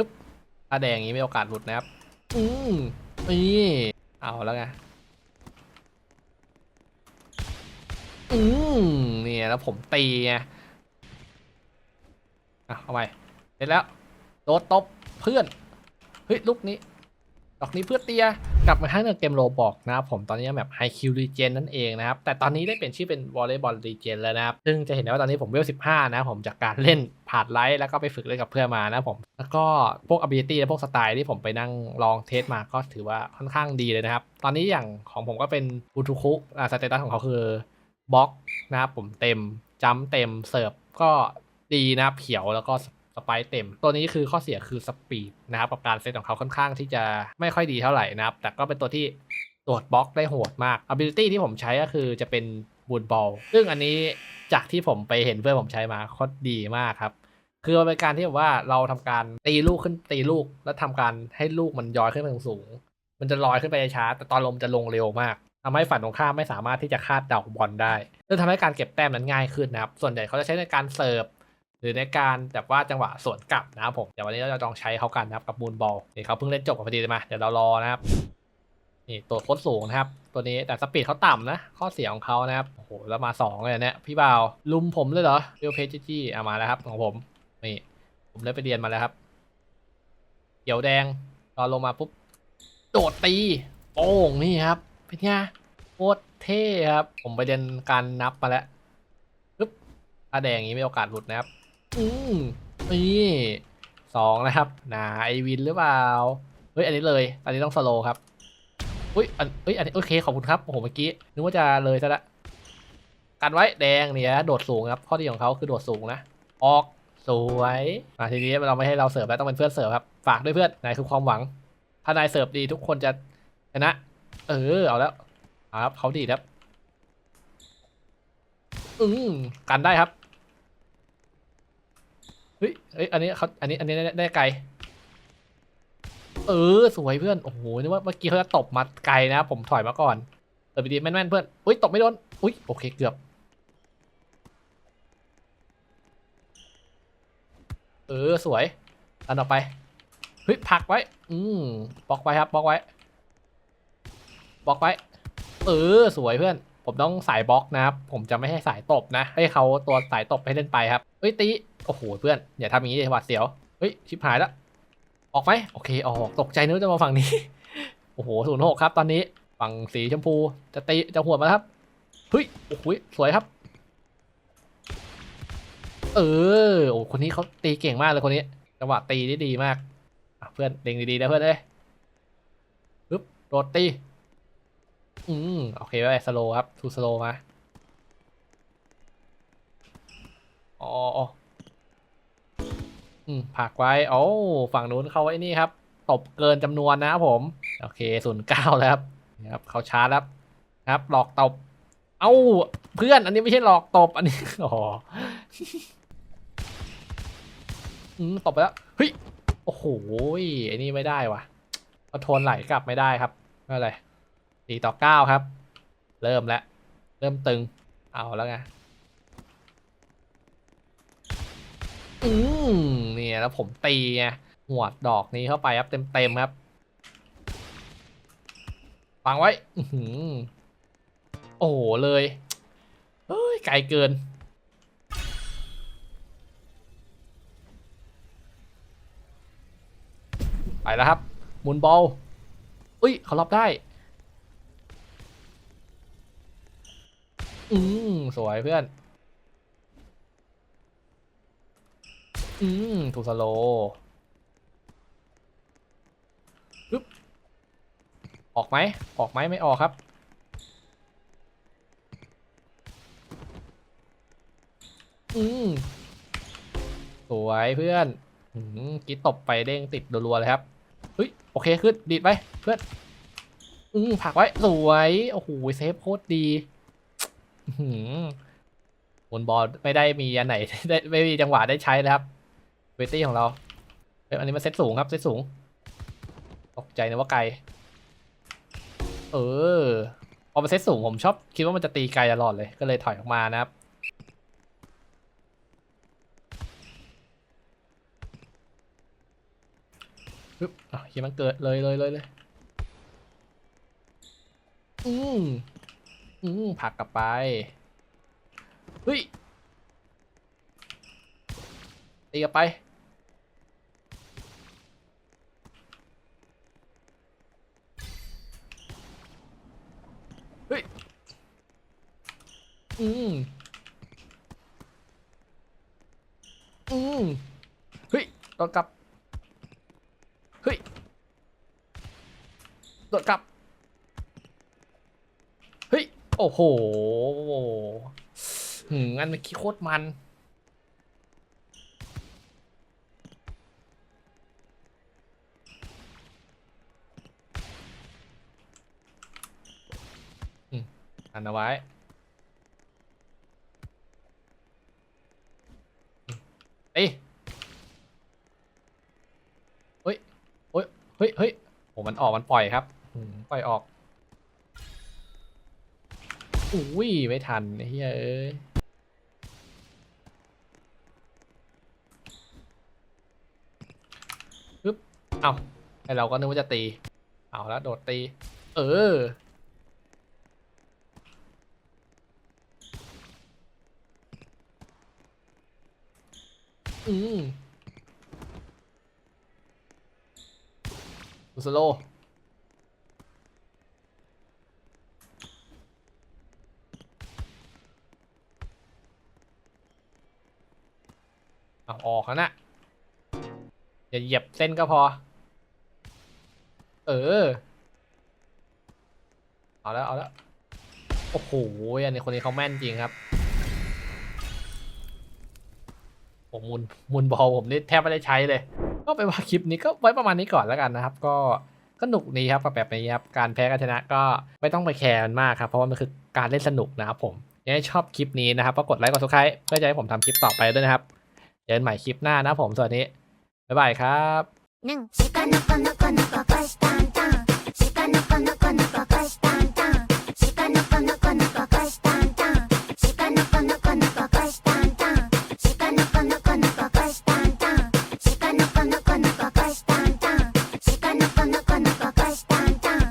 ปึ๊บถ้าแดงอย่างนี้มีโอกาสหลุดนะครับ อืมนี่เอาแล้วไง อืมเนี่ยแล้วผมตีไงอะเอาไปเสร็จแล้ว โดนตบเพื่อน เฮ้ยลูกนี้ดอกนี้เพื่อเตีย กลับมาทั้งในเกมโรบอกนะครับผมตอนนี้แบบไฮคิวรีเจนนั่นเองนะครับ แต่ตอนนี้ได้เปลี่ยนชื่อเป็นวอลเลย์บอลรีเจนแล้วนะครับ ซึ่งจะเห็นได้ว่าตอนนี้ผมเวล 15 นะครับผมจากการเล่นผ่านไลท์แล้วก็ไปฝึกเล่นกับเพื่อนมานะผม แล้วก็พวก ability และพวกสไตล์ที่ผมไปนั่งลองเทสมาก็ถือว่าค่อนข้างดีเลยนะครับ ตอนนี้อย่างของผมก็เป็นบูทูคุอ่าสเตตัสของเขาคือบล็อกนะครับผมเต็มจัมเต็มเสิร์ฟก็ดีนะครับเขียวแล้วก็ส ไปเต็ม ตัวนี้คือข้อเสียคือสปีดนะครับกับการเซตของเขาค่อนข้างที่จะไม่ค่อยดีเท่าไหร่นะครับ แต่ก็เป็นตัวที่ตรวจบล็อกได้โหดมาก ability ที่ผมใช้ก็คือจะเป็นบูนบอล ซึ่งอันนี้จากที่ผมไปเห็นเพื่อนผมใช้มาโคตรดีมากครับ คือเป็นการที่แบบว่าเราทำการตีลูกขึ้นตีลูก แล้วทำการให้ลูกมันย้อยขึ้นไปสูง มันจะลอยขึ้นไปช้า แต่ตอนลมจะลงเร็วมากทำให้ฝั่งตรงข้ามไม่สามารถที่จะคาดเดาบอลได้ซึ่งทำให้การเก็บแต้มนั้นง่ายขึ้นนะครับ ส่วนใหญ่เขาจะใช้ในการเสิร์ฟ หรือในการแบบว่าจังหวะสวนกลับนะครับผมเดี๋ยววันนี้เราจะลองใช้เขากันนะครับกับมูนบอลนี่เขาเพิ่งเล่นจบกันพอดีเลยมาเดี๋ยวเรารอนะครับนี่ตัวโคตรสูงนะครับ ตัวนี้แต่สปีดเขาต่ำนะ ข้อเสียของเขานะครับโอ้โหแล้วมาสองเลยเนี่ยพี่บ่าวลุมผมเลยเหรอเรียวเพจจี้เอามาแล้วครับของผมนี่ผมได้ไปเรียนมาแล้วครับเขียวแดงตอนลงมาปุ๊บโดดตีโป้งนี่ครับเป็นไงโคตรเท่ครับ ผมไปเรียนการนับมาแล้วปึ๊บถ้าแดงอย่างนี้มีโอกาสหลุดนะครับ อืมนี่สองนะครับนาไอวินหรือเปล่า เฮ้ย อันนี้เลย อันนี้ต้องสโลครับ อุ้ยอันเอ้ย อันนี้โอเค ขอบคุณครับ โอ้โห เมื่อกี้ นึกว่าจะเลยซะละกันไว้แดงเนี่ยโดดสูงครับ ข้อดีของเขาคือโดดสูงนะ ออกสวยมาทีนี้เราไม่ให้เราเสิร์ฟแล้วต้องเป็นเพื่อนเสิร์ฟครับ ฝากด้วยเพื่อน นายคือความหวัง ถ้านายเสิร์ฟดีทุกคนจะชนะ เออ เอาแล้วเอาครับเขาดีครับ อืมกันได้ครับ เฮ้ยเฮ้ยอันนี้เขาอันนี้อันนี้ได้ไกล เออสวยเพื่อน โอ้โหนึกว่าเมื่อกี้เขาจะตบมาไกลนะ ผมถอยมาก่อนเออไปดีแม่นๆเพื่อน อุ้ยตบไม่โดน อุ้ยโอเคเกือบ เออสวย อันต่อไป เฮ้ยผักไว้ อืมบล็อกไว้ครับบล็อกไว้บล็อกไว้ เออสวยเพื่อน ผมต้องสายบล็อกนะครับ ผมจะไม่ให้สายตบนะ ให้เขาตัวสายตบให้เล่นไปครับเฮ้ยตีโอ้โหเพื่อนอย่าทำอย่างนี้เลยหวาดเสียวเฮ้ยชิบหายแล้วออกไหมโอเคออกตกใจนึกจะมาฝั่งนี้โอ้โหศูนย์หกครับ ตอนนี้ฝั่งสีชมพูจะตีจะหัวมาครับเฮ้ยโอ้โหสวยครับ เออโอ้คนนี้เขาตีเก่งมากเลยคนนี้จังหวะตีได้ดีมากเพื่อนเล็งดีๆนะเพื่อนเอ้ยปึ๊บโดดตี อืมโอเคไปสโลครับทูสโลมาอ๋ออืมผักไว้โอ้ฝั่งนู้นเขาไอ้นี่ครับตบเกินจำนวนนะครับผม โอเคศูนย์เก้าแล้วครับครับเขาชาร์จแล้วครับ หลอกตบ เอ้าเพื่อนอันนี้ไม่ใช่หลอกตบอันนี้อ๋ออืมตบไปแล้วเฮ้ยโอ้โหไอ้นี่ไม่ได้ว่ะเอาโทนไหลกลับไม่ได้ครับไม่เป็นไร สี่ต่อเก้าครับ เริ่มแล้ว เริ่มตึง เอาแล้วไง อืมเนี่ยแล้วผมตีไงหัวดดอกนี้เข้าไปครับเต็มๆครับฟังไว้ อืโอ้โหเลยเฮ้ยไกลเกิน ไปแล้วครับหมุนบอลอุ้ยเขารับได้ อืมสวยเพื่อน อืมถูกสโลปึ๊บออกไหมออกไหมไม่ออกครับ อืมสวยเพื่อนอืมกี้ตบไปเด้งติดรัวๆเลยครับเฮ้ยโอเคขึ้นดีดไปเพื่อนอืมผักไว้สวยโอ้โหเซฟโคตรดี บนบอลไม่ได้มีอันไหนได้ไม่มีจังหวะได้ใช้เลยครับเวตี้ของเราเอันนี้มันเซตสูงครับเซตสูง ตกใจนะว่าไกล เออพอมันเซตสูงผมชอบคิดว่ามันจะตีไกลตลอดเลยก็เลยถอยออกมานะครับปึ๊บอะเฮียมันเกิดเลยเลยเลยเลยอืม อืมผักกลับไปเฮ้ยตีกลับไปเฮ้ยอืมอืมเฮ้ยโดดกลับเฮ้ยโดดกลับ โอ้โหหืมอันเมื่อกี้โคตรมัน อันเอาไว้เอ้ยเฮ้ย เฮ้ย เฮ้ย เฮ้ยโอ้มันออก มันปล่อยครับ ปล่อยออก อุ้ยไม่ทันไอ้เฮ้ยเอ้ยปึ๊บเอาไอเราก็นึกว่าจะตี เอาแล้วโดดตี เออ อืมดูสโล ออกแล้วนะอย่าเหยียบเส้นก็พอ เออ เอาแล้ว เอาแล้ว โอ้โห อันนี้คนนี้เขาแม่นจริงครับ ผมมุนมุนบอลผมนี่แทบไม่ได้ใช้เลย ก็ไปนว่าคลิปนี้ก็ไว้ประมาณนี้ก่อนแล้วกันนะครับ ก็ก็หนุกนี้ครับกับแบบนี้ครับ การแพ้การชนะก็ไม่ต้องไปแคร์มันมากครับ เพราะว่ามันคือการเล่นสนุกนะครับผมยังชอบคลิปนี้นะครับก็กดไลค์กดซับสไครต์เพื่อจะให้ผมทำคลิปต่อไปด้วยนะครับ จอกันใหม่คลิปหน้านะผมสวัสดีบ๊ายบายครับ